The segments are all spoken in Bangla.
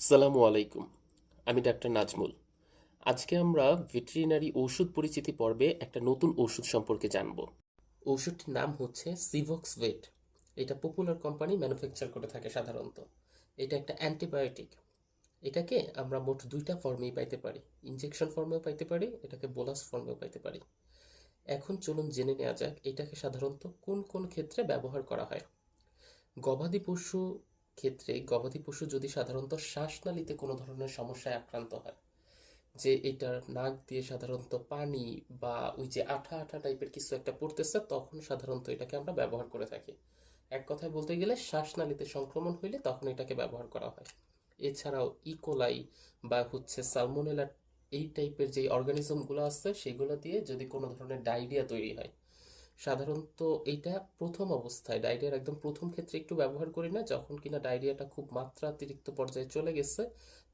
সালামু আলাইকুম। আমি ডাক্তার নাজমুল। আজকে আমরা ভেটেরিনারি ঔষধ পরিচিতি পর্বে একটা নতুন ওষুধ সম্পর্কে জানব। ওষুধটির নাম হচ্ছে সিভক্স ভেট এটা পপুলার কোম্পানি ম্যানুফ্যাকচার করে থাকে সাধারণত। এটা একটা অ্যান্টিবায়োটিক এটাকে আমরা মোট দুইটা ফর্মেই পাইতে পারি। ইনজেকশন ফর্মেও পাইতে পারি, এটাকে বোলাস ফর্মেও পাইতে পারি। এখন চলুন জেনে নেওয়া যাক এটাকে সাধারণত কোন কোন ক্ষেত্রে ব্যবহার করা হয়। গবাদি পশু ক্ষেত্রে গবাদি পশু যদি সাধারণত শ্বাসনালীতে কোনো ধরনের সমস্যায় আক্রান্ত হয়, যে এটার নাক দিয়ে সাধারণত পানি বা ওই যে আঠা আঠা টাইপের কিছু একটা পড়তেছে, তখন সাধারণত এটাকে আমরা ব্যবহার করে থাকি। এক কথায় বলতে গেলে শ্বাসনালীতে সংক্রমণ হইলে তখন এটাকে ব্যবহার করা হয়। এছাড়াও ইকোলাই বা হচ্ছে সালমোনেলা এই টাইপের যে অর্গানিজমগুলো আছে, সেগুলো দিয়ে যদি কোনো ধরনের ডায়রিয়া তৈরি হয় সাধারণত এইটা প্রথম অবস্থায়। ডায়রিয়ার একদম প্রথম ক্ষেত্রে একটু ব্যবহার করি না। যখন কিনা ডায়রিয়াটা খুব মাত্রাতিরিক্ত পর্যায়ে চলে গেছে,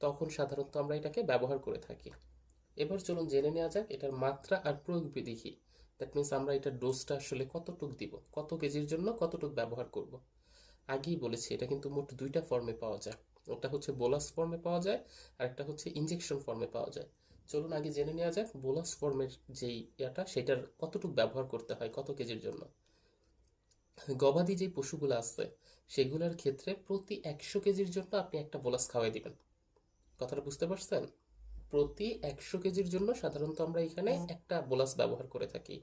তখন সাধারণত আমরা এটাকে ব্যবহার করে থাকি। এবার চলুন জেনে নেওয়া যাক এটার মাত্রা আর প্রয়োগ বিধি দ্যাট মিনস আমরা এটার ডোজটা আসলে কতটুক দিব? কত কেজির জন্য কতটুক ব্যবহার করব? আগেই বলেছি, এটা কিন্তু মোট দুইটা ফর্মে পাওয়া যায়। একটা হচ্ছে বোলাস ফর্মে পাওয়া যায়, আর একটা হচ্ছে ইনজেকশন ফর্মে পাওয়া যায়। চলুন আগে জেনে নেওয়া যাক বোলাস ফর্মের যেই ইয়াটা সেটার কতটুকু ব্যবহার করতে হয় কত কেজির জন্য। গবাদি যে পশুগুলো আছে সেগুলোর ক্ষেত্রে প্রতি একশো কেজির জন্য আপনি একটা বোলাস খাওয়াই দিবেন। কথাটা বুঝতে পারছেন? প্রতি একশো কেজির জন্য সাধারণত আমরা এখানে একটা বোলাস ব্যবহার করে থাকি।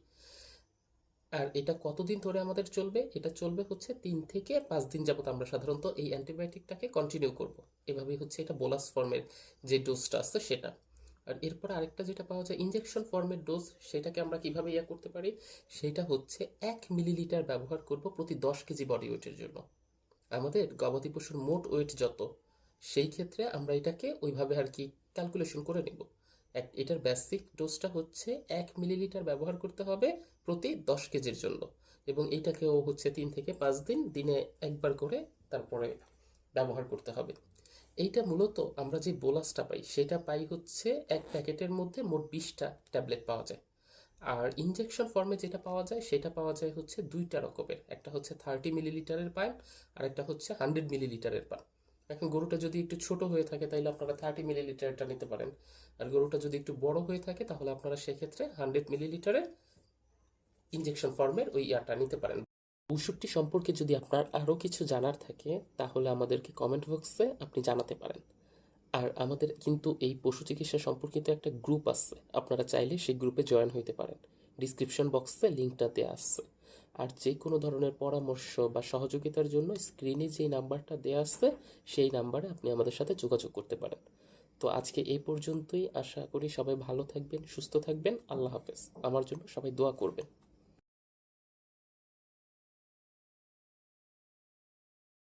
আর এটা কতদিন ধরে আমাদের চলবে? এটা চলবে হচ্ছে তিন থেকে পাঁচ দিন যাবত আমরা সাধারণত এই অ্যান্টিবায়োটিকটাকে কন্টিনিউ করব। এভাবেই হচ্ছে এটা বোলাস ফর্মের যে ডোজটা আছে সেটা। আর এরপর আরেকটা যেটা পাওয়া যায় ইনজেকশন ফর্মের ডোজ সেটাকে আমরা কীভাবে ইয়া করতে পারি? সেটা হচ্ছে এক মিলিলিটার ব্যবহার করব প্রতি দশ কেজি বডি ওয়েটের জন্য। আমাদের গবাদি পশুর মোট ওয়েট যত, সেই ক্ষেত্রে আমরা এটাকে ওইভাবে আর কি ক্যালকুলেশন করে নেব। এক, এটার বেসিক ডোজটা হচ্ছে এক মিলিলিটার ব্যবহার করতে হবে প্রতি দশ কেজির জন্য। এবং এইটাকেও হচ্ছে তিন থেকে পাঁচ দিন, দিনে একবার করে তারপরে ব্যবহার করতে হবে। এইটা মূলত আমরা যে বোলাসটা পাই, সেটা পাই হচ্ছে এক প্যাকেটের মধ্যে মোট বিশটা ট্যাবলেট পাওয়া যায়। আর ইনজেকশন ফর্মে যেটা পাওয়া যায়, সেটা পাওয়া যায় হচ্ছে দুইটা রকমের। একটা হচ্ছে থার্টি মিলিলিটারের পাইপ, আর একটা হচ্ছে হান্ড্রেড মিলিলিটারের পাইপ। এখন গরুটা যদি একটু ছোট হয়ে থাকে তাহলে আপনারা থার্টি মিলিলিটারটা নিতে পারেন। আর গরুটা যদি একটু বড় হয়ে থাকে, তাহলে আপনারা সেক্ষেত্রে হান্ড্রেড মিলিলিটারের ইনজেকশন ফর্মের ওই ইয়াটা নিতে পারেন। ওষুধটি সম্পর্কে যদি আপনার আরও কিছু জানার থাকে, তাহলে আমাদেরকে কমেন্ট বক্সে আপনি জানাতে পারেন। আর আমাদের কিন্তু এই পশু চিকিৎসা সম্পর্কিত একটা গ্রুপ আছে, আপনারা চাইলে সেই গ্রুপে জয়েন হইতে পারেন। ডিসক্রিপশন বক্সে লিঙ্কটা দেওয়া আছে। আর যে কোনো ধরনের পরামর্শ বা সহযোগিতার জন্য স্ক্রিনে যেই নাম্বারটা দেওয়া আছে, সেই নাম্বারে আপনি আমাদের সাথে যোগাযোগ করতে পারেন। তো আজকে এই পর্যন্তই। আশা করি সবাই ভালো থাকবেন, সুস্থ থাকবেন। আল্লাহ হাফেজ। আমার জন্য সবাই দোয়া করবেন।